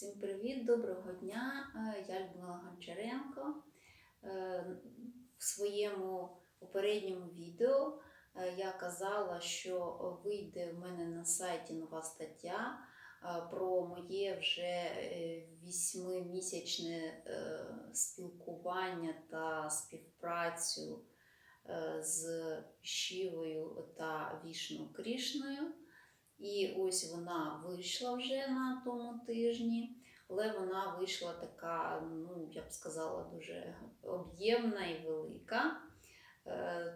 Всім привіт, доброго дня. Е, Я Людмила Гончаренко. Е, В своєму попередньому відео е, я казала, що вийде в мене на сайті нова стаття про моє вже вісьмимісячне спілкування та співпрацю з Шівою та Вішну Крішною. І ось вона вийшла вже на тому тижні, але вона вийшла така, ну, я б сказала, дуже об'ємна і велика. Е,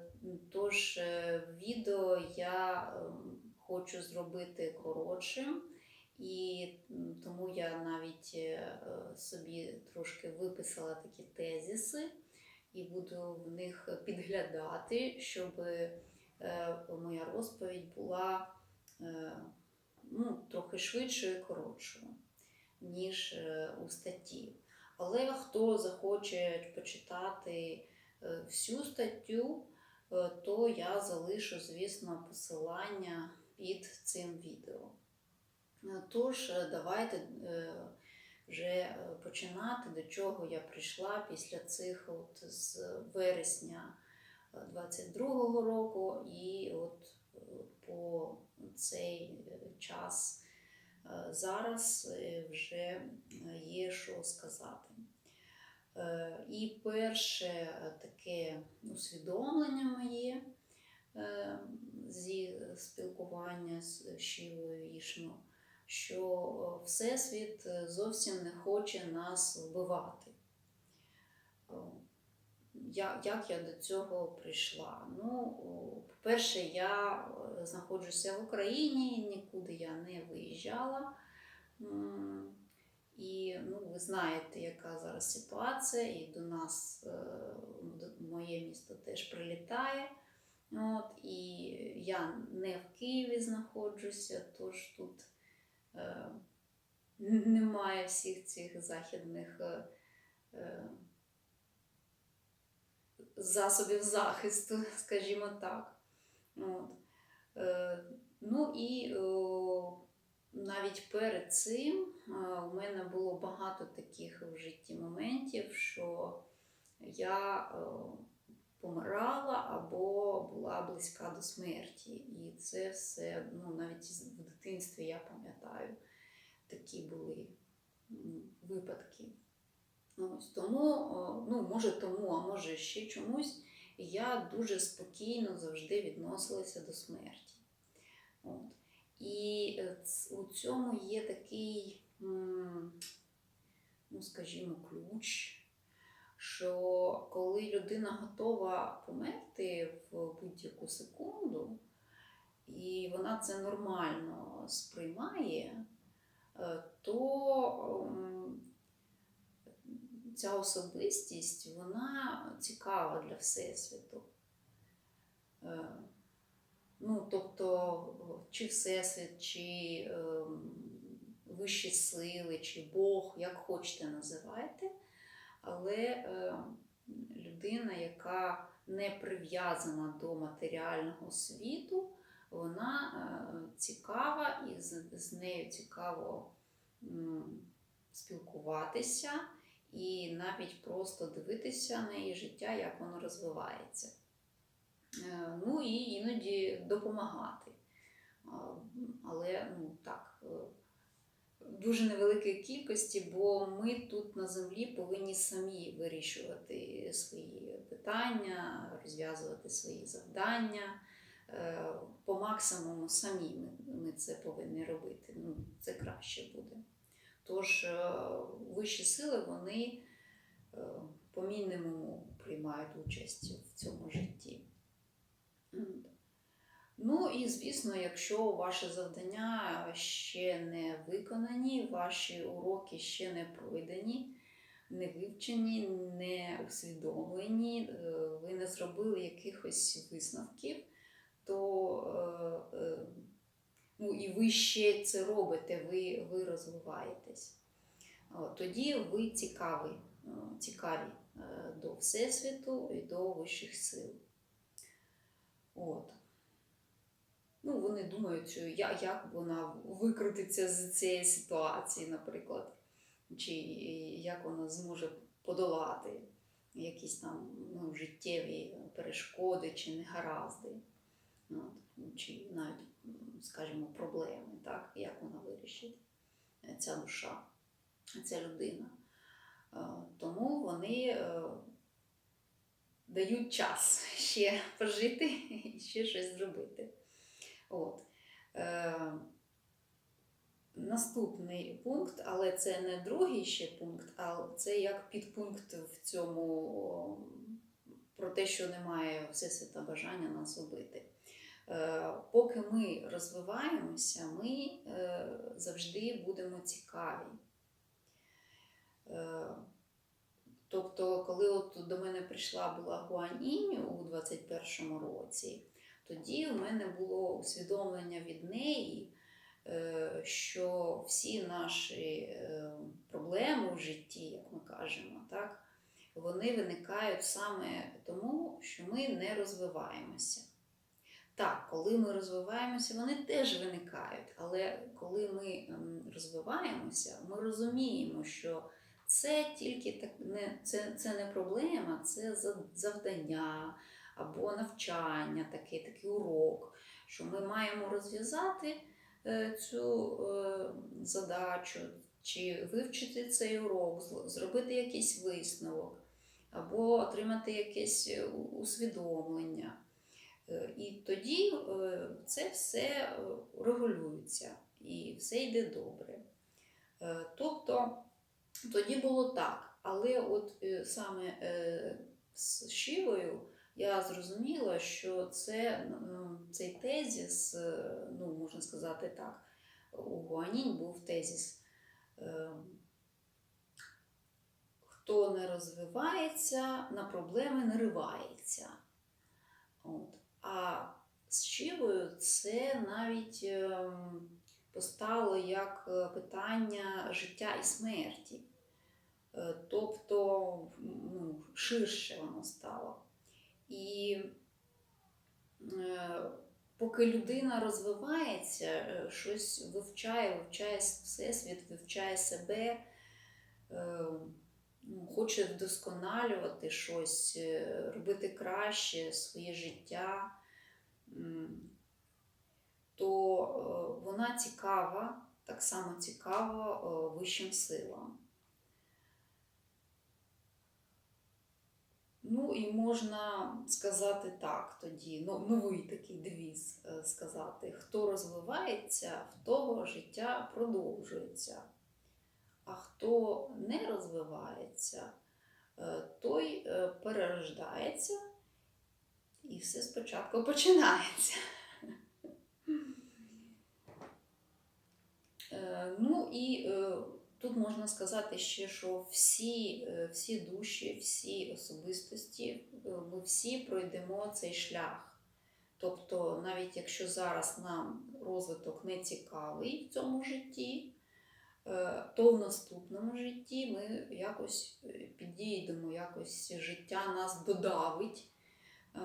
Тож е, відео я ем, хочу зробити коротшим, і тому я навіть е, собі трошки виписала такі тезиси і буду в них підглядати, щоб моя розповідь була ну, трохи швидшою і коротшою, ніж е, у статті. Але хто захоче почитати е, всю статтю, е, то я залишу, звісно, посилання під цим відео. Е, Тож, е, давайте е, вже е, починати, до чого я прийшла після цих от з вересня 22-го року і от е, по цей е, час е, зараз е, вже є що сказати. І перше таке усвідомлення моє зі спілкування з Шівою Вішну, що Всесвіт зовсім не хоче нас вбивати. Як я до цього прийшла? Ну, по-перше, я е, знаходжуся в Україні, нікуди я не виїжджала. І ну, ви знаєте, яка зараз ситуація, і до нас, е, до- моє місто теж прилітає. От, і я не в Києві знаходжуся, тож тут е, немає всіх цих західних е, е, засобів захисту, скажімо так. От. Е, ну і навіть перед цим е, у мене було багато таких в житті моментів, що я помирала або була близька до смерті. І це все, ну, навіть в дитинстві я пам'ятаю, такі були випадки. Ось тому, ну, може тому, а може ще чомусь, я дуже спокійно завжди відносилася до смерті. От. І е, у цьому є такий, ну, скажімо, ключ, що коли людина готова померти в будь-яку секунду, і вона це нормально сприймає, е, то ця особистість вона цікава для Всесвіту. Е, Ну, тобто, чи Всесвіт, чи ем, вищі сили, чи Бог, як хочете називайте, але е, людина, яка не прив'язана до матеріального світу, вона е, цікава і з нею цікаво спілкуватися і навіть просто дивитися на її життя, як воно розвивається. Е, Ну і іноді допомагати. Але ну, так, е, в дуже невеликій кількості, бо ми тут на землі повинні самі вирішувати свої питання, розв'язувати свої завдання. Е, По максимуму самі ми це повинні робити. Ну, це краще буде. Тож е, вищі сили вони е, по мінімуму приймають участь в цьому житті. Ну і звісно, якщо ваші завдання ще не виконані, ваші уроки ще не пройдені, не вивчені, не усвідомлені, е, ви не зробили якихось висновків, то ну, і ви ще це робите, ви, ви розвиваєтесь. Тоді ви цікаві, цікаві е, до Всесвіту і до вищих сил. От. Ну, вони думають, як вона викрутиться з цієї ситуації, наприклад. чи як вона зможе подолати якісь там ну, життєві перешкоди чи негаразди, От, чи навіть, скажімо, проблеми, так, як вона вирішить, е, ця душа, ця людина. Е, Тому вони е, дають час ще пожити і ще щось зробити. От. Наступний пункт, але це не другий ще пункт, а це як підпункт в цьому про те, що немає всесвіта бажання нас убити. Е, поки ми розвиваємося, ми е, завжди будемо цікаві. Е, Тобто, коли от до мене прийшла була Гуанінь у 21-му році, тоді у мене було усвідомлення від неї, що всі наші проблеми в житті, як ми кажемо, так, вони виникають саме тому, що ми не розвиваємося. Так, коли ми розвиваємося, вони теж виникають, але коли ми ем, розвиваємося, ми розуміємо, що це тільки так не це, це не проблема, це завдання або навчання, такий, такий урок, що ми маємо розв'язати е, цю е, задачу, чи вивчити цей урок, зробити якийсь висновок, або отримати якесь е, усвідомлення. Е, І тоді е, це все е, регулюється і все йде добре. Тобто тоді було так, але от саме з Шивою я зрозуміла, що це, цей тезіс, ну, можна сказати так, у Гуанінь був тезіс. Хто не розвивається, на проблеми наривається. От. А з Шивою це навіть ем, постало як е, питання життя і смерті. Е, Тобто ну, ширше воно стало. І е, поки людина розвивається, щось вивчає, вивчає всесвіт, вивчає себе, е, ну, хоче вдосконалювати щось, е, робити краще своє життя, то е, вона цікава, так само цікава е, вищим силам. Ну і можна сказати так тоді, ну, новий такий девіз сказати: хто розвивається, в того життя продовжується. А хто не розвивається, е, той е, перерождається і все спочатку починається. Е, Ну і тут можна сказати ще, що всі, всі душі, всі особистості, ми всі пройдемо цей шлях. Тобто, навіть якщо зараз нам розвиток не цікавий в цьому житті, то в наступному житті ми якось е, підійдемо, якось життя нас додавить е,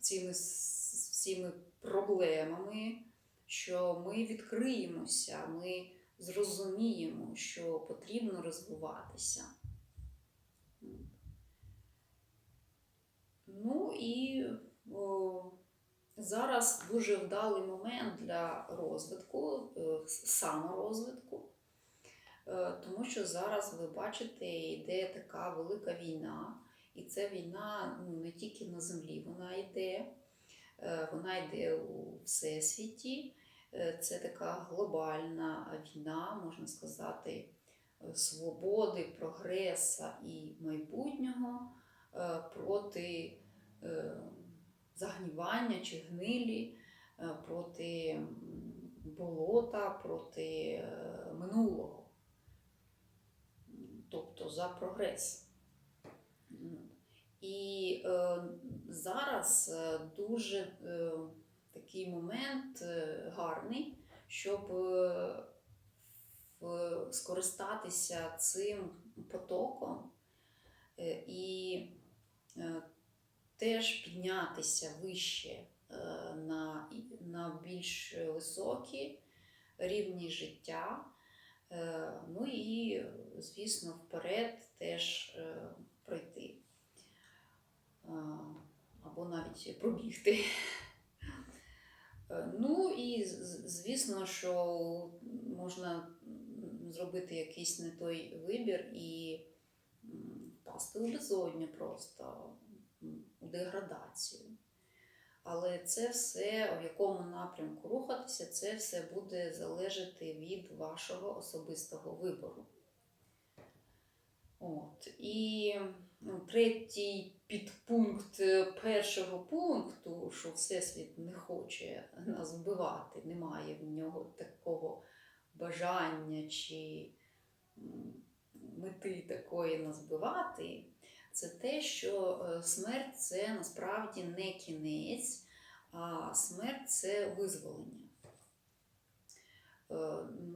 цими всіми проблемами, що ми відкриємося, ми зрозуміємо, що потрібно розвиватися. Ну і о, зараз дуже вдалий момент для розвитку, е, саморозвитку, Е, тому що зараз ви бачите, йде така велика війна, і ця війна ну, не тільки на землі, вона йде, е, вона йде у всесвіті. Це така глобальна війна, можна сказати, свободи, прогреса і майбутнього проти загнівання чи гнилі, е, проти болота, проти е, минулого. Тобто за прогрес. І е, зараз е, дуже е, такий момент гарний, щоб е, скористатися цим потоком е, і е, теж піднятися вище е, на, на більш високі рівні життя, Е, Ну і, звісно, вперед теж е, пройти. Або навіть пробігти. Ну і звісно, що можна зробити якийсь не той вибір і впасти у безодню просто, деградацію. Але це все, в якому напрямку рухатися, це все буде залежати від вашого особистого вибору. От. І ну, третій підпункт першого пункту, що Всесвіт не хоче нас вбивати, немає в нього такого бажання чи мети такої нас вбивати, це те, що е, смерть це насправді не кінець, а смерть це визволення. Е,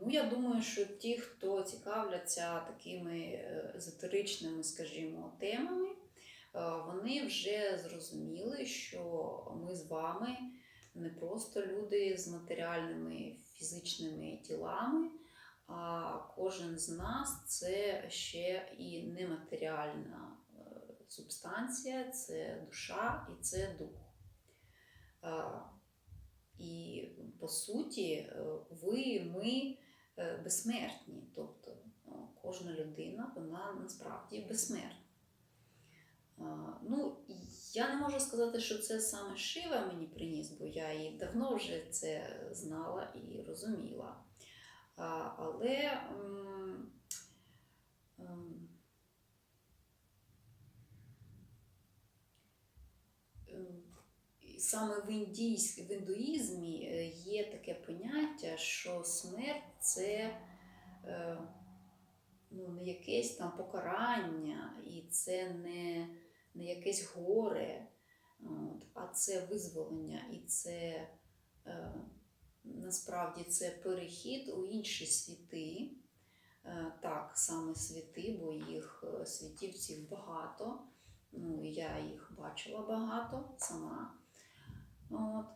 Ну, я думаю, що ті, хто цікавляться такими е, езотеричними, скажімо, темами, вони вже зрозуміли, що ми з вами не просто люди з матеріальними фізичними тілами, а кожен з нас це ще і нематеріальна субстанція, це душа і це дух. І по суті, е, ви, ми е, безсмертні. Тобто е, кожна людина, вона насправді безсмертна. Ну, я не можу сказати, що це саме Шива мені приніс, бо я і давно вже це знала і розуміла. Але саме в, індійсь, в індуїзмі е, є таке поняття, що смерть це е, ну, не якесь там покарання, і це не, не якесь горе, а це визволення, і це е, насправді це перехід у інші світи. Так, саме світи, бо їх світівців багато. Ну, я їх бачила багато сама. От.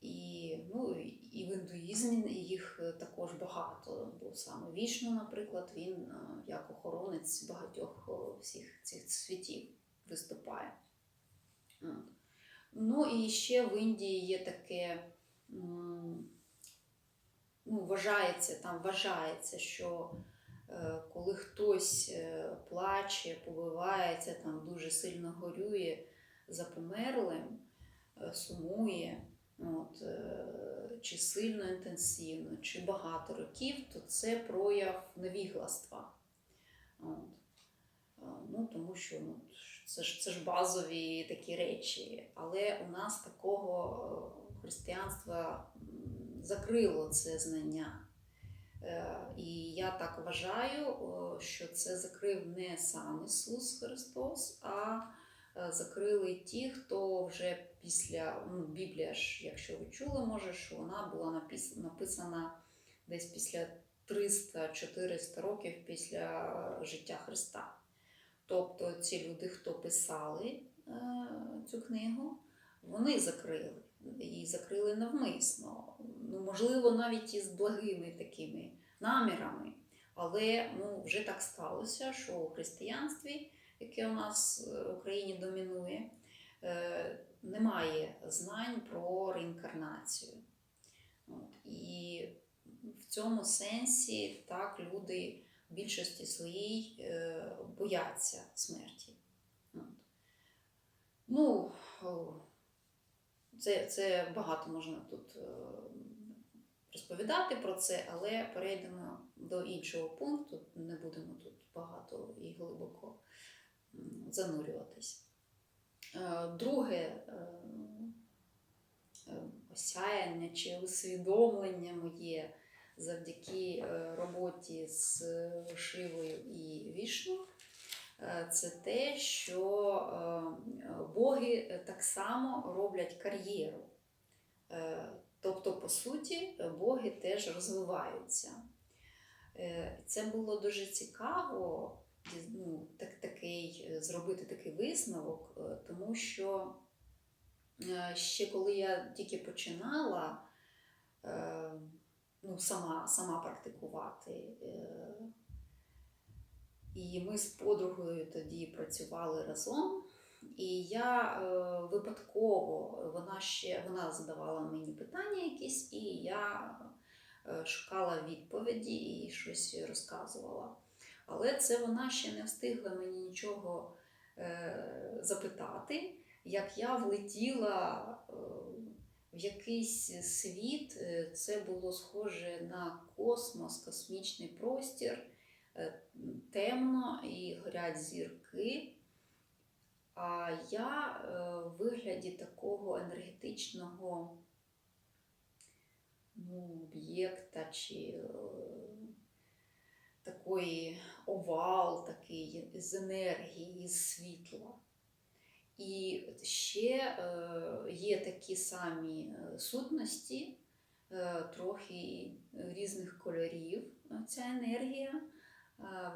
І, ну, і в індуїзмі їх е, також багато, бо саме Вішну, наприклад, він е, як охоронець багатьох всіх цих світів виступає. Ну і ще в Індії є таке, ну, вважається, там вважається, що е, коли хтось е, плаче, побивається, там дуже сильно горює за померлим, е, сумує, от, е, чи сильно інтенсивно, чи багато років, то це прояв невігластва. От. Е, Ну, тому що ну, це, ж, це ж базові такі речі. Але у нас такого е, християнства закрило це знання. Е, І я так вважаю, що це закрив не сам Ісус Христос, а е, закрили ті, хто вже після ну, Біблія ж, якщо ви чули, може, що вона була напис- написана десь після 300-400 років після життя Христа. Тобто ці люди, хто писали е, цю книгу, вони закрили. Її закрили навмисно. Ну, можливо, навіть із благими такими намірами. Але ну, вже так сталося, що у християнстві, яке у нас е, в Україні домінує, е, немає знань про реінкарнацію. От. І в цьому сенсі так люди в більшості своїй е, бояться смерті. От. Ну, це, це багато можна тут розповідати про це, але перейдемо до іншого пункту. Не будемо тут багато і глибоко занурюватись. Е, Друге е, е, осяяння чи усвідомлення моє завдяки роботі з Шивою і Вішну. Це те, що боги так само роблять кар'єру. Тобто, по суті, боги теж розвиваються. Це було дуже цікаво ну, так, такий, е, зробити такий висновок, е, тому що е, ще коли я тільки починала, ну, сама, сама практикувати. І ми з подругою тоді працювали разом. І я е, випадково вона ще вона задавала мені питання якісь, і я е, шукала відповіді і щось розказувала. Але це вона ще не встигла мені нічого е, запитати, як я влетіла е, в якийсь світ. Е, Це було схоже на космос, космічний простір, е, темно і горять зірки. А я е, в вигляді такого енергетичного ну, об'єкта чи е, такої овал, такий з енергії, з світла. І ще е, є такі самі е, сутності, е, трохи різних кольорів ця енергія.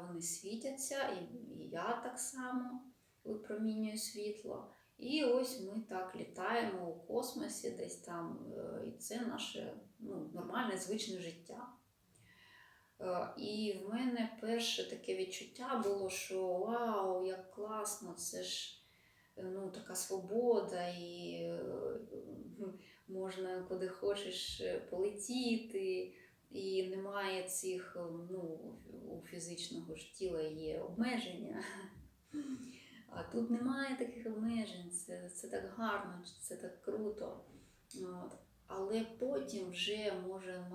Вони світяться, і, я так само випромінюю світло. І ось ми так літаємо у космосі, десь там, і це наше ну, нормальне звичне життя. Е, І в мене перше таке відчуття було, що вау, як класно, це ж е, ну, така свобода, і е, можна куди хочеш полетіти, і немає цих, ну, у фізичного ж тіла є обмеження. А тут немає таких обмежень, це, це так гарно, це так круто. От. Але потім вже, може,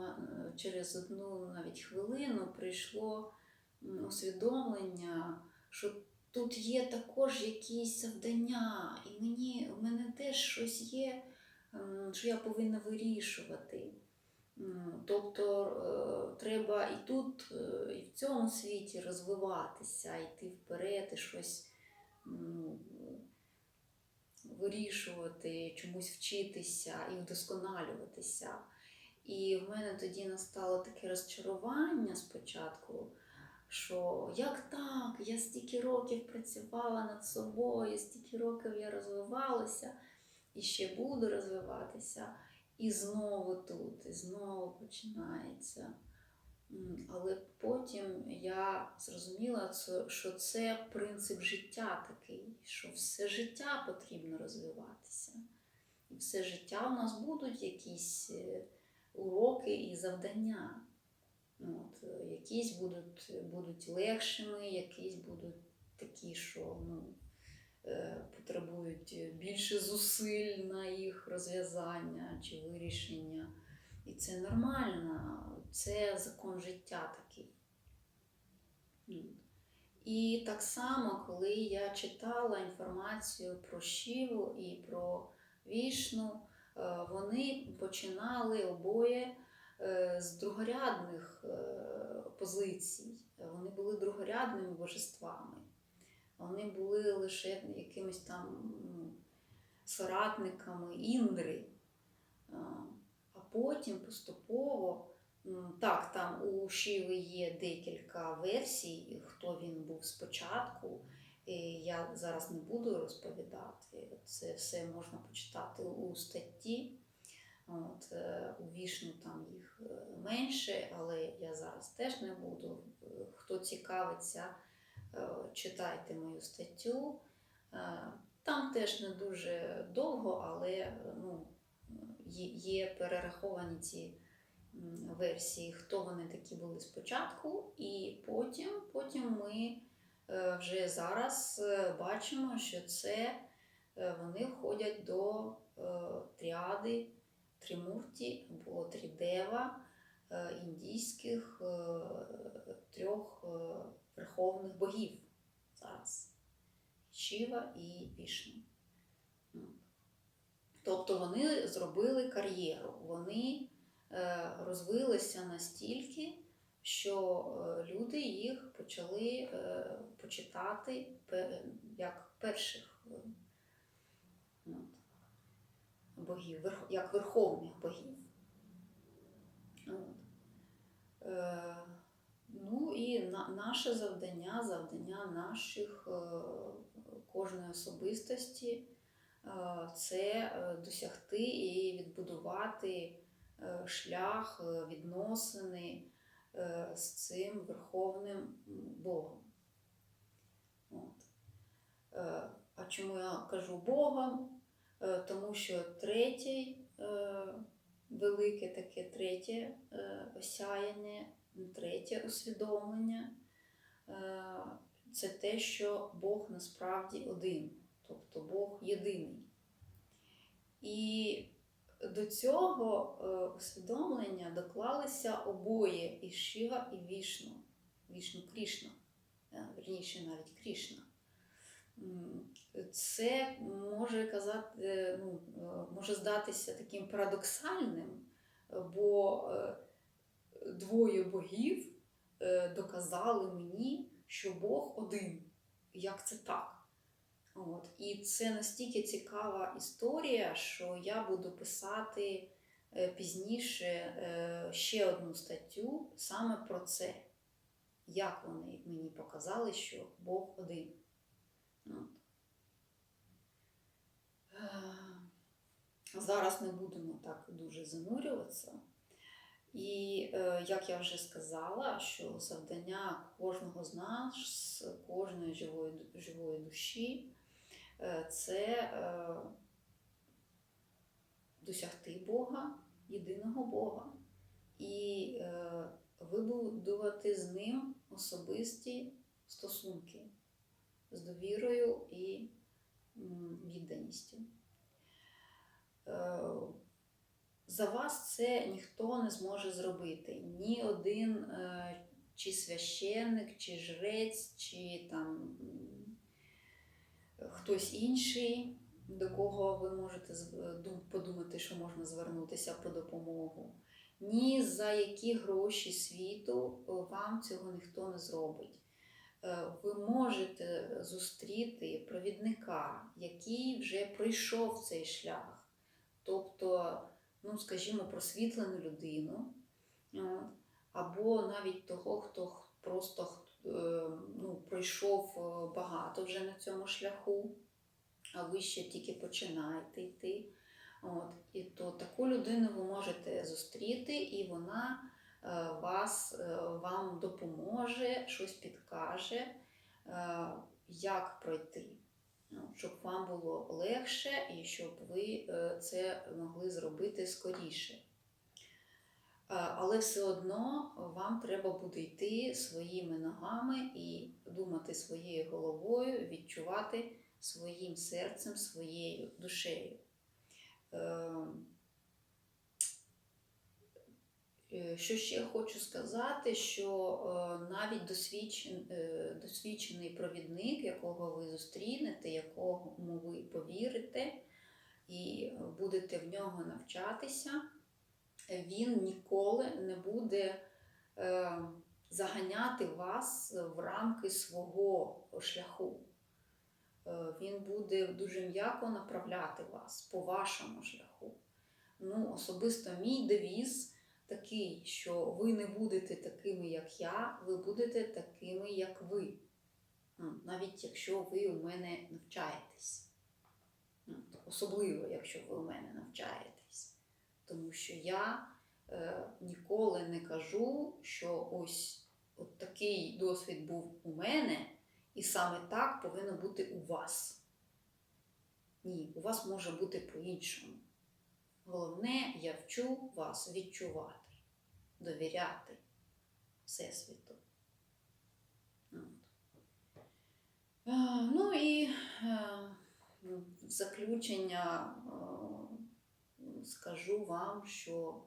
через одну навіть хвилину прийшло усвідомлення, що тут є також якісь завдання, і мені, в мене теж щось є, що я повинна вирішувати. Тобто е, треба і тут, е, і в цьому світі розвиватися, йти вперед і щось вирішувати, чомусь вчитися і вдосконалюватися. І в мене тоді настало таке розчарування спочатку, що як так, я стільки років працювала над собою, стільки років я розвивалася і ще буду розвиватися, і знову тут, і знову починається. Але потім я зрозуміла, що це принцип життя такий, що все життя потрібно розвиватися. І все життя у нас будуть якісь е, уроки і завдання. От, е, якісь будуть, будуть легшими, якісь будуть такі, що ну, е, потребують більше зусиль на їх розв'язання чи вирішення. І це нормально, це закон життя такий. І так само, коли я читала інформацію про Шіву і про Вішну, е, вони починали обоє е, з другорядних е, позицій. Вони були другорядними божествами. Вони були лише якимись там ну, соратниками Індри. А, потім поступово, так, там у Шіви є декілька версій, хто він був спочатку. І я зараз не буду розповідати. Це все можна почитати у статті. От, е, у Вішну там їх е, менше, але я зараз теж не буду. Хто цікавиться, е, читайте мою статтю. Там теж не дуже довго, але ну, є, перераховані ці версії, хто вони такі були спочатку, і потім, потім ми е, вже зараз е, бачимо, що це е, вони входять до тріади Трімурті або Трідева індійських трьох верховних богів зараз. Шіва і Вішну. Ну. Тобто вони зробили кар'єру, вони розвилися настільки, що е, люди їх почали е, почитати як перших е, богів, як верховних богів. Е, Ну і наше завдання, завдання наших е, кожної особистості е, це е, досягти і відбудувати е, шлях, е, відносини е, з цим Верховним Богом. От. Е, А чому я кажу Богом? Е, Тому що третій, е, велике таке третє е, осяяння, третє усвідомлення е, це те, що Бог насправді один, тобто Бог єдиний. І до цього е, усвідомлення доклалися обоє і Шива, і Вішну, Вішну Крішна, е, вірніше навіть Крішна. Це може казати, е, ну, може здатися таким парадоксальним, бо двоє богів доказали мені, що Бог один. Як це так? От. І це настільки цікава історія, що я буду писати е, пізніше е, ще одну статтю саме про це. Як вони мені показали, що Бог один. От. Е, Зараз не будемо так дуже занурюватися. І як я вже сказала, що завдання кожного з нас, кожної живої, живої душі, це е, досягти Бога, єдиного Бога, і е, вибудувати з ним особисті стосунки з довірою і відданістю. Е, за вас це ніхто не зможе зробити. Ні один е, чи священник, чи жрець, чи там хтось інший, до кого ви можете подумати, що можна звернутися по допомогу. Ні за які гроші світу е, вам цього ніхто не зробить. Е, Ви можете зустріти провідника, який вже пройшов цей шлях. Тобто, ну, скажімо, просвітлену людину, або навіть того, хто просто е, ну, пройшов е, багато вже на цьому шляху, а ви ще тільки починаєте йти. От, і то таку людину ви можете зустріти, і вона е, вас, е, вам допоможе, щось підкаже, е, як пройти щоб вам було легше і щоб ви е, це могли зробити скоріше. Е, Але все одно вам треба буде йти своїми ногами і думати своєю головою, відчувати своїм серцем, своєю душею. Е, е, Що ще хочу сказати, що е, навіть досвідчен, е, досвідчений провідник, якого ви зустрінете, якому ви повірите і будете в нього навчатися, він ніколи не буде е, заганяти вас в рамки свого шляху. Е, Він буде дуже м'яко направляти вас по вашому шляху. Ну, особисто мій девіз такий, що ви не будете такими, як я, ви будете такими, як ви. Ну, Навіть якщо ви у мене навчаєтесь. Ну, Особливо, якщо ви у мене навчаєтесь. Тому що я е, ніколи не кажу, що ось от такий досвід був у мене, і саме так повинно бути у вас. Ні, у вас може бути по-іншому. Головне, я вчу вас відчувати, довіряти Всесвіту. Е, Ну і е, в заключення е, скажу вам, що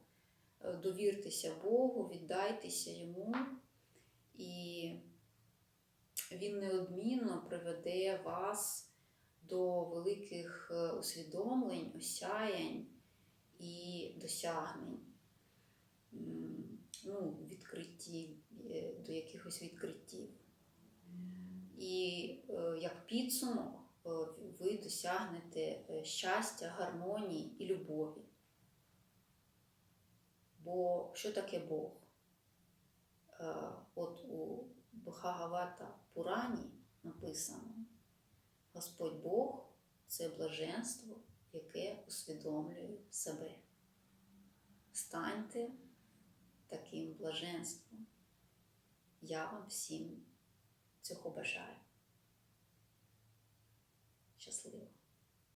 е, довіртеся Богу, віддайтеся йому, і він неодмінно приведе вас до великих е, усвідомлень, осяянь і досягнень, ну, відкриттів, е, до якихось відкриттів. І як підсумок ви досягнете щастя, гармонії і любові. Бо що таке Бог? Е, От у Бхагавата Пурані написано: Господь Бог це блаженство, яке усвідомлює себе. станьте таким блаженством. Я вам всім цього бажаю. Щасливо!